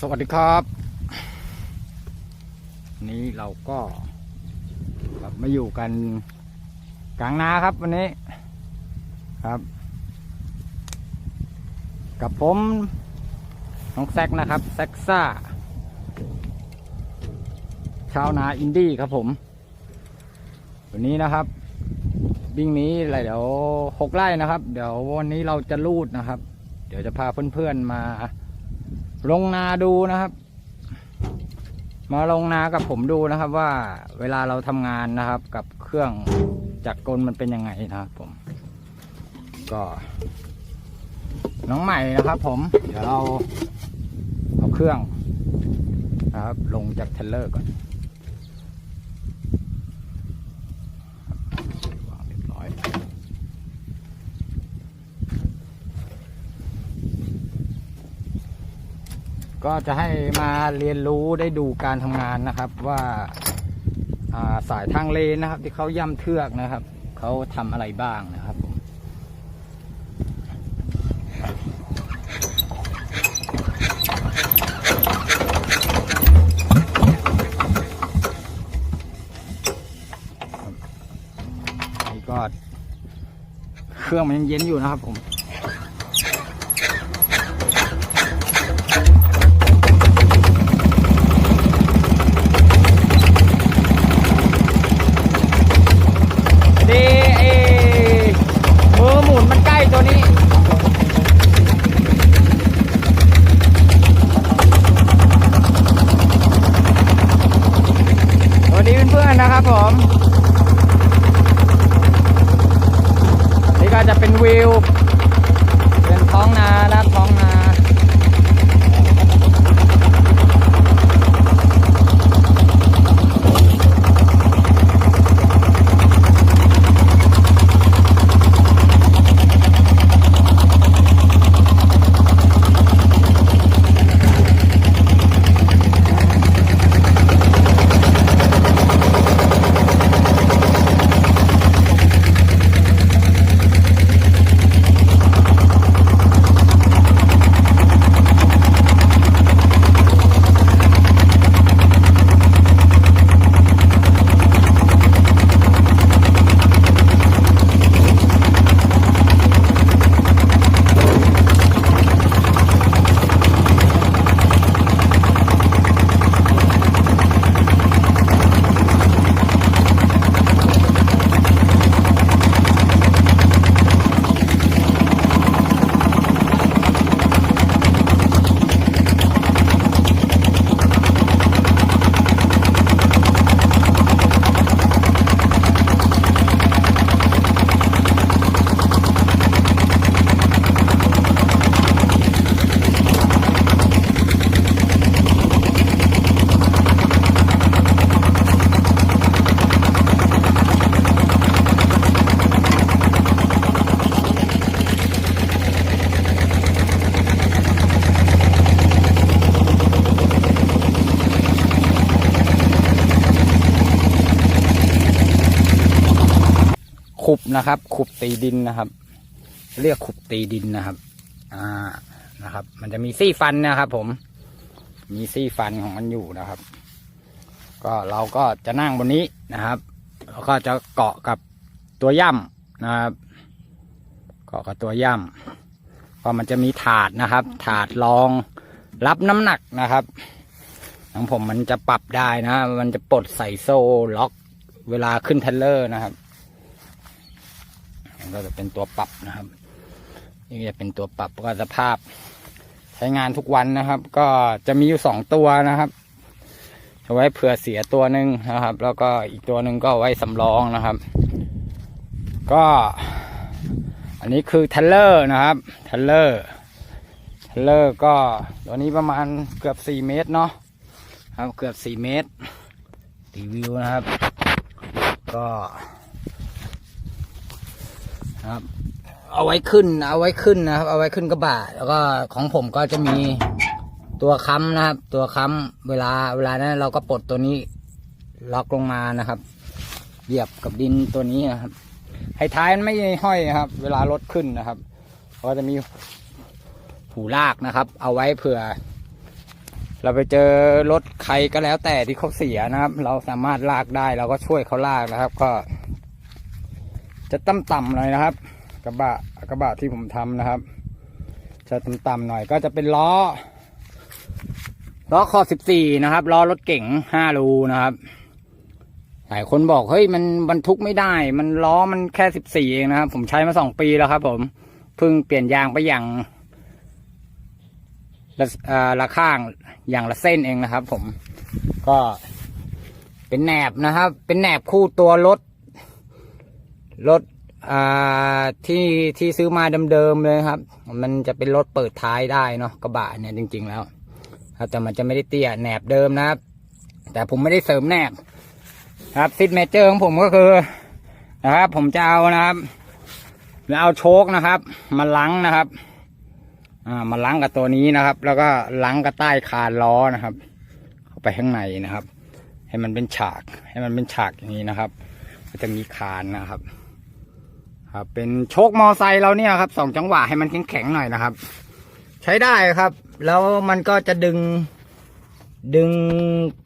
สวัสดีครับ นี้เราก็กลับมาอยู่กันกลางนาครับวันนี้ครับ กับผมน้องแซกนะครับ แซกซ่า ชาวนาอินดี้ครับผม วันนี้นะครับวิ่งนี้อะไรเดี๋ยวหกไร่นะครับ เดี๋ยววันนี้เราจะลูดนะครับ เดี๋ยวจะพาเพื่อนๆมา ลงนาดูนะครับ มาลงนากับผมดูนะครับว่าเวลาเราทำงานนะครับ กับเครื่องจักรกลมันเป็นยังไงนะครับผม ก็ น้องใหม่นะครับ ผม เดี๋ยวเราเอาเครื่องนะครับ ลงจากเทเลอร์ก่อนวางเรียบร้อย ก็จะให้มาเรียนรู้ได้ดูการทำงานนะครับว่าาสายทางเลนนะครับ ที่เขาย่ำเทือกนะครับเขาทำอะไรบ้างนะครับผมนี่ก็เครื่องมันยังเย็นอยู่นะครับผม นะครับ ขุบตีดินนะครับ เรียกขุบตีดินนะครับ อ่านะครับ มันจะมีซี่ฟันนะครับ ผม มีซี่ฟันของมันอยู่นะครับ ก็เราก็จะนั่งบนนี้นะครับแล้วก็จะเกาะกับตัวย่ำนะครับ เกาะกับตัวย่ำก็มันจะมีถาดนะครับ ถาดรองรับน้ำหนักนะครับของผมมันจะปรับได้นะ มันจะปลดใส่โซ่ล็อกเวลาขึ้นเทรลเลอร์นะครับ ก็จะเป็นตัวปรับนะครับนี่จะเป็นตัวปรับก็สภาพ ใช้งานทุกวันนะครับ ก็จะมีอยู่สองตัวนะครับเอาไว้เผื่อเสียตัวหนึ่งนะครับ แล้วก็อีกตัวหนึ่งก็ไว้สำรองนะครับ ก็ อันนี้คือทัลเลอร์นะครับทัลเลอร์ทัลเลอร์ก็ตัวนี้ประมาณเกือบสี่เมตรเนาะครับเกือบสี่เมตรรีวิวนะครับ ก็ ครับ เอาไว้ขึ้น เอาไว้ขึ้นนะครับ เอาไว้ขึ้นกระบะแล้วก็ของผมก็จะมีตัวค้ำนะครับ ตัวค้ำเวลาเวลานั้นเราก็ปลดตัวนี้ล็อกลงมานะครับ เหยียบกับดินตัวนี้นะครับ ให้ท้ายมันไม่ห้อยนะครับ เวลารถขึ้นนะครับก็จะมีหูลากนะครับ เอาไว้เผื่อ เราไปเจอรถใครก็แล้วแต่ที่เขาเสียนะครับ เราสามารถลากได้เราก็ช่วยเขาลากนะครับ ก็ จะต่ำๆหน่อยนะครับ กระบะกระบะที่ผมทำนะครับ จะต่ำๆหน่อยก็จะเป็นล้อล้อคอสิบสี่นะครับล้อรถเก๋งห้ารูนะครับ หลายคนบอกเฮ้ยมันบรรทุกไม่ได้ มันล้อมันแค่สิบสี่เองนะครับ ผมใช้มาสองปีแล้วครับ ผมเพิ่งเปลี่ยนยางไปอย่างละละข้างอย่างละเส้นเองนะครับ ผมก็เป็นแหนบนะครับ เป็นแหนบคู่ตัวรถ รถอ่าที่ที่ซื้อมาเดิมๆเลยครับ มันจะเป็นรถเปิดท้ายได้เนาะกระบะเนี่ยจริง ๆ แล้วครับแต่มันจะไม่ได้เตี้ยแหนบเดิมนะครับ แต่ผมไม่ได้เสริมแหนบครับซิดเมเจอร์ของผมก็คือนะครับผมจะเอานะครับจะเอาโชคนะครับ มาล้างนะครับอ่ามาล้างกับตัวนี้นะครับ แล้วก็ล้างกับใต้คานล้อนะครับ เข้าไปข้างในนะครับ ให้มันเป็นฉาก ให้มันเป็นฉากอย่างนี้นะครับ ก็จะมีคานนะครับ ครับ เป็นโชคมอไซค์เราเนี่ยครับสองจังหวะให้มันแข็งๆหน่อยนะครับ ใช้ได้ครับ แล้วมันก็จะดึง ดึง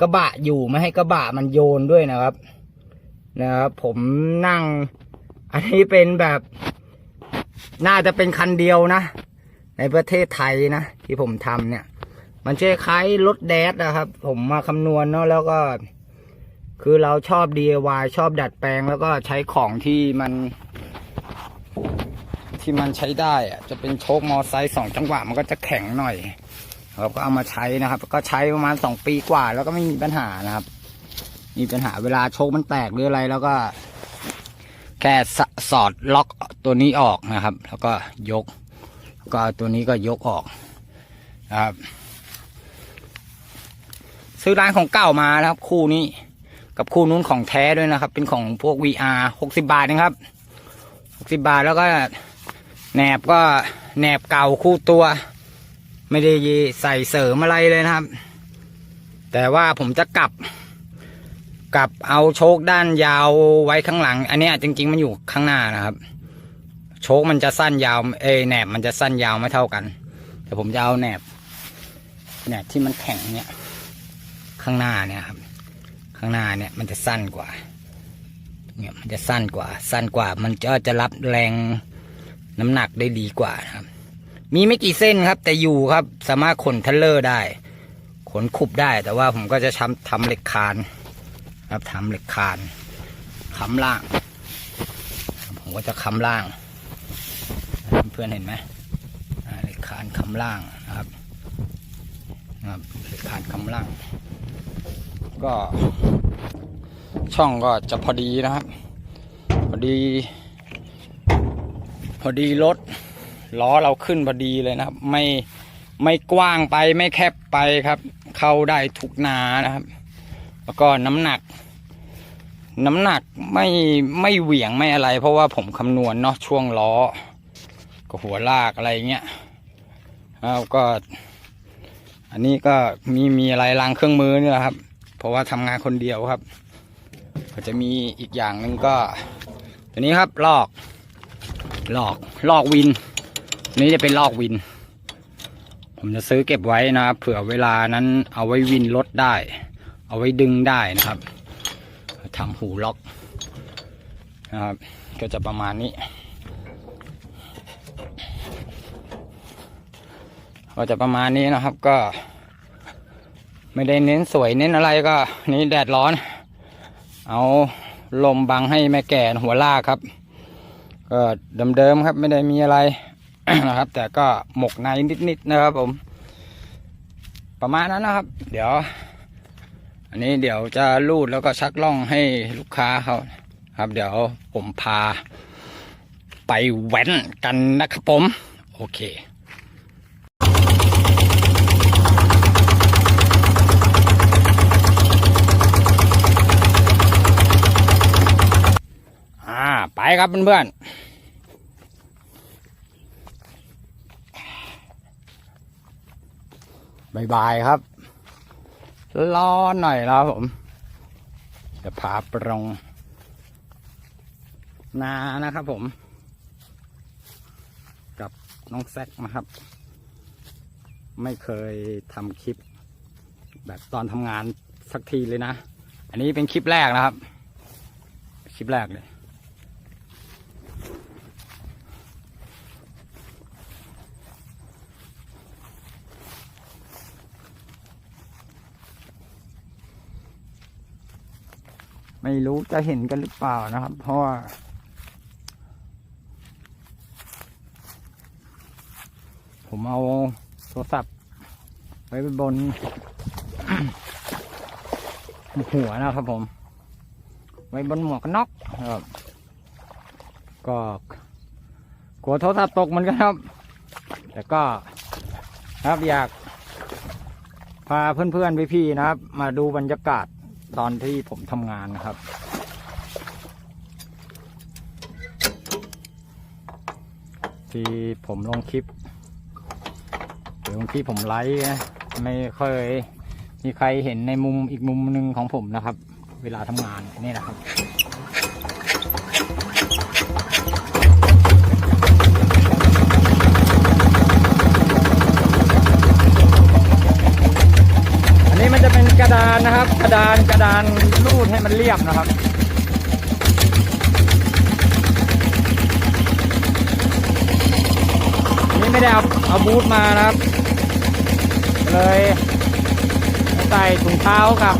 กระบะอยู่ไม่ให้กระบะมันโยนด้วยนะครับ นะครับผมนั่ง อันนี้เป็นแบบ น่าจะเป็นคันเดียวนะ ในประเทศไทยนะ ที่ผมทำเนี่ย มันคล้ายรถแดดนะครับ ผมมาคำนวณเนาะแล้วก็คือเราชอบ DIY ชอบดัดแปลงแล้วก็ใช้ของที่มัน ที่มันใช้ได้อะจะเป็นโชคมอไซค์สองจังหวะมันก็จะแข็งหน่อย เราก็เอามาใช้นะครับ ก็ใช้ประมาณสองปีกว่า แล้วก็ไม่มีปัญหานะครับ มีปัญหาเวลาโชคมันแตกหรืออะไรแล้วก็แค่สอดล็อกตัวนี้ออกนะครับ แล้วก็ยกก็ตัวนี้ก็ยกออกนะครับ ซื้อร้านของเก่ามานะครับ คู่นี้กับคู่นู้นของแท้ด้วยนะครับ เป็นของพวก VR หกสิบาทนะครับหกสิบาทแล้วก็ แหนบก็แหนบเก่าคู่ตัว ไม่ได้ใส่เสริมอะไรเลยนะครับ แต่ว่าผมจะกลับกลับเอาโชคด้านยาวไว้ข้างหลัง อันนี้จริง ๆ มันอยู่ข้างหน้านะครับ โชคมันจะสั้นยาวเอแหนบมันจะสั้นยาวไม่เท่ากันแต่ผมจะเอาแหนบแหนบที่มันแข็งเนี่ย ข้างหน้าเนี่ยครับ ข้างหน้าเนี่ยมันจะสั้นกว่าเนี่ยมันจะสั้นกว่า สั้นกว่ามันก็จะรับแรง น้ำหนักได้ดีกว่านะครับ มีไม่กี่เส้นครับ แต่อยู่ครับสามารถขนเทรลเลอร์ได้ ขนขุบได้แต่ว่าผมก็จะทำทำเหล็กคานครับทำเหล็กคานค้ำล่าง ผมก็จะค้ำล่าง เพื่อนเห็นไหมเหล็กคานค้ำล่างนะครับนะครับเหล็กคานค้ำล่าง ก็ช่องก็จะพอดีนะครับ พอดี พอดีรถล้อเราขึ้นพอดีเลยนะครับ ไม่ไม่กว้างไปไม่แคบไปครับ เข้าได้ทุกนานะครับ แล้วก็น้ำหนัก น้ำหนักไม่ไม่เหวี่ยงไม่อะไร เพราะว่าผมคำนวณเนาะช่วงล้อกับหัวลากอะไรเงี้ยแล้วก็ อันนี้ก็มีมีอะไรล้างเครื่องมือนี่แหละครับ เพราะว่าทำงานคนเดียวครับ ก็จะมีอีกอย่างหนึ่งก็ตัวนี้ครับลอก ลอกลอกวิน นี่จะเป็นลอกวิน ผมจะซื้อเก็บไว้นะครับ เผื่อเวลานั้นเอาไว้วินรถได้ เอาไว้ดึงได้นะครับทำหูล็อกนะครับ ก็จะประมาณนี้ ก็จะประมาณนี้นะครับก็ ไม่ได้เน้นสวยเน้นอะไรก็ นี่แดดร้อน เอาลมบังให้แม่แก่หัวลากครับ ก็เดิมๆครับไม่ได้มีอะไรนะครับ แต่ก็หมกในนิดๆนะครับ ผม ประมาณนั้นนะครับ เดี๋ยว อันนี้เดี๋ยวจะรูดแล้วก็ชักล่องให้ลูกค้าเขาครับ เดี๋ยวผมพา ไปแว้นกันนะครับผม โอเค ไปครับเพื่อนๆบายบายครับร้อนหน่อยแล้วผม จะพาไปลงนานะครับผม กับน้องแซกนะครับ ไม่เคยทำคลิป แบบตอนทำงานสักทีเลยนะ อันนี้เป็นคลิปแรกนะครับ คลิปแรกเลย ไม่รู้จะเห็นกันหรือเปล่านะครับ เพราะว่าผมเอาโทรศัพท์ไว้บน หัวนะครับผม ไว้บนหมวกกันน็อกครับก็กลัวโทรศัพท์ตกเหมือนกันครับ แต่ก็ครับอยากพาเพื่อนๆพี่ๆนะครับ มาดูบรรยากาศ ตอนที่ผมทำงานนะครับ ที่ผมลงคลิปหรือบางที่ผมไลฟ์นะไม่ค่อยมีใครเห็นในมุมอีกมุมหนึ่งของผมนะครับ เวลาทำงานนี่นะครับ จะเป็นกระดานนะครับ กระดานกระดานรูดให้มันเรียบนะครับนนี้ไม่ได้เอาเอาบูทมานะครับ เลยใส่ถุงเท้ากับ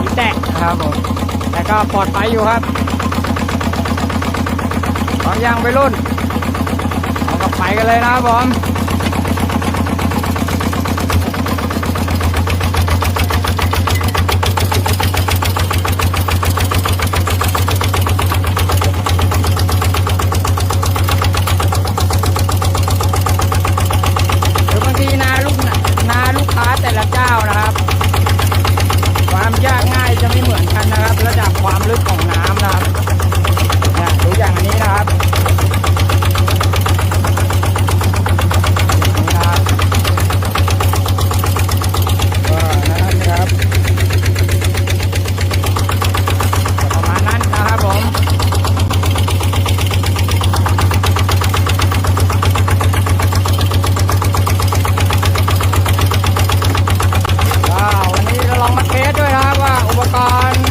อีแตะนะครับผมแต่ก็ปลอดภัยอยู่ครับพร้อมยังไปรุ่นเอากลับไปกันเลยนะครับผมหรือบางทีนาลูกนาลูกค้าแต่ละเจ้านะครับ ความยากง่ายจะไม่เหมือนกันนะครับ ระดับความลึกของน้ำนะครับเนี่ยดูอย่างนี้นะครับนี่นะครับก็นั่นนะครับก็ประมาณนั้นนะครับผม ว้าววันนี้เราลองมาเทสด้วยนะครับว่าอุปกรณ์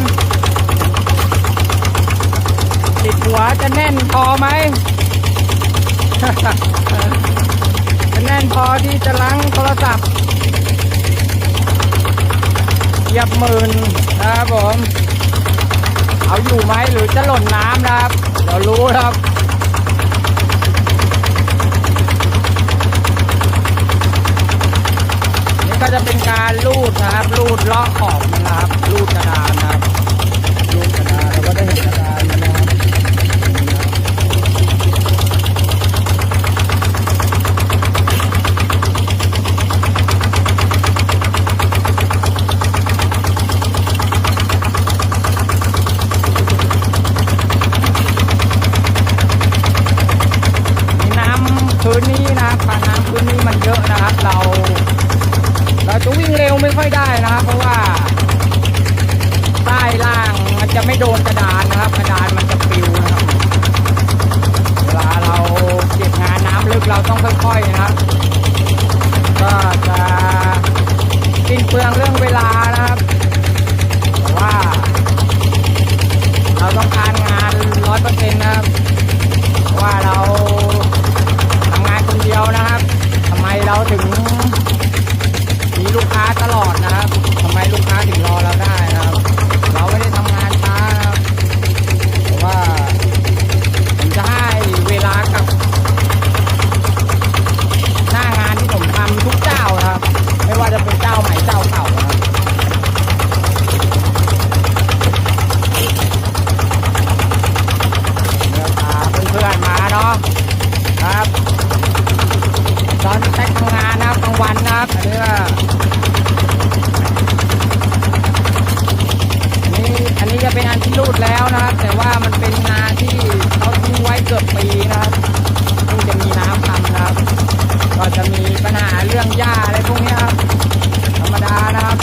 ติดหัวจะแน่นพอไหม จะแน่นพอที่จะล้างโทรศัพท์เหมื่นนะครับผม เอาอยู่ไหมหรือจะหล่นน้ำนะครับ เดี๋ยวรู้ครับนี่ก็จะเป็นการลูดนะครับลูดเลาะขอบมันนะครับลูดกระดานนะครับลูดกระดานเราก็ได้เห็นกระดานมันนะครับมีน้ำ พื้นนี้นะครับปาน้ำพื้นนี้มันเยอะนะครับ เรา เราจะวิ่งเร็วไม่ค่อยได้นะครับ เพราะว่าใต้ล่างมันจะไม่โดนกระดานนะครับ กระดานมันจะปิวนะครับ เวลาเราเก็บงานน้ำลึกเราต้องค่อยๆนะครับ ก็จะสิ้นเปลืองเรื่องเวลานะครับแต่ว่า เราต้องการงานร้อยเปอร์เซ็นต์นะครับว่าเรา ดียวนะครับทำไมเราถึงมีลูกค้าตลอดนะครับทำไมลูกค้าถึงรอเราได้นะครับ เราไม่ได้ทำงานช้านะครับแต่ว่าผมจะให้เวลากับ หน้างานที่ผมทำทุกเจ้านะครับ ไม่ว่าจะเป็นเจ้าใหม่เจ้าเก่านะครับเดี๋ยวพาเพื่อนๆมาเนาะครับ ตอนแท็กทำงานนะครับกลาง วันนะครับอันนี้ก็อันนี้อันนี้จะเป็นอันที่รูดแล้วนะครับ แต่ว่ามันเป็นนาที่เขาทิ้งไว้เกือบปีนะครับเพิ่งจะมีน้ำทำนะครับ ก็จะมีปัญหาเรื่องหญ้าอะไรพวกนี้ครับ ธรรมดานะครับ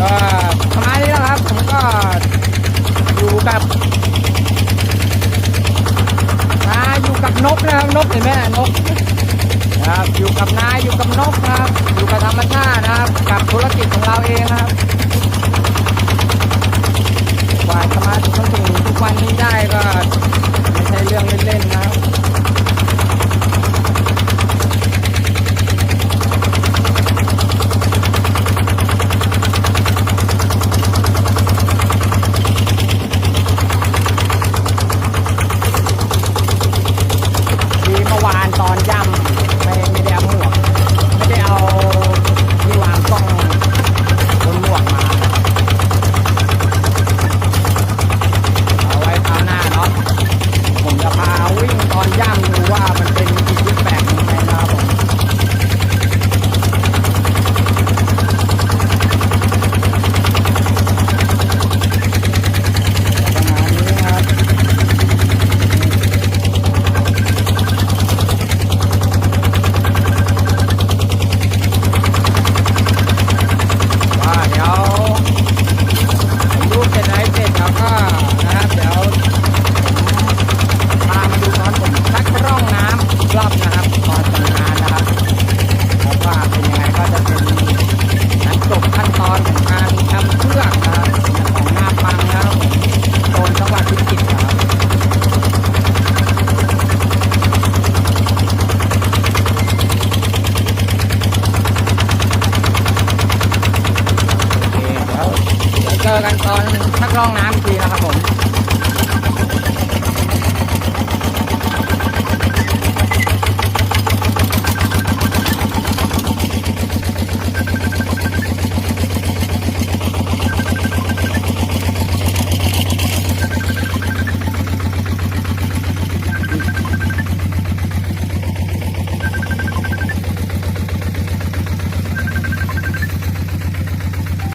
ก็ประมาณนี้แหล้วครับ ผมก็อยู่กับ นกเห็นไหมนกนะครับอยู่กับนายอยู่กับนกนะครับ อยู่กับธรรมชาตินะครับ กับธุรกิจของเราเองนะครับกว่าจะมาถึงจนถึงทุกวันนี้ได้ก็ไม่ใช่เรื่องเล่นๆนะครับ ทีเมื่อวานตอนย่ำไม่ไม่ได้เอาหมวกไม่ได้เอาที่วางกล้องบนหมวกมาเอาไว้คราวหน้าเนาะผมจะพาวิ่งตอนย่ำดูว่ามันเป็นอีกรูปแบบหนึงไงนะครับผมประมาณนี้ครับ ว่าเดี๋ยวผมรูปเสร็จอะไรเสร็จแล้วก็นะครับเดี๋ยวผมพามาดูตอนผมชักร่องน้ำอีกรอบนะครับตอนทำงานนะครับแล้วว่าเป็นยังไงก็จะเป็นนั้นจบขั้นตอนของการทำเครื่องนะครับของหน้าปังนะครับผมโซนจังหวัดพิจิตรนะครับ โอเค เดี๋ยวเจอกันตอนชักร่องน้ำอีกทีนะครับผม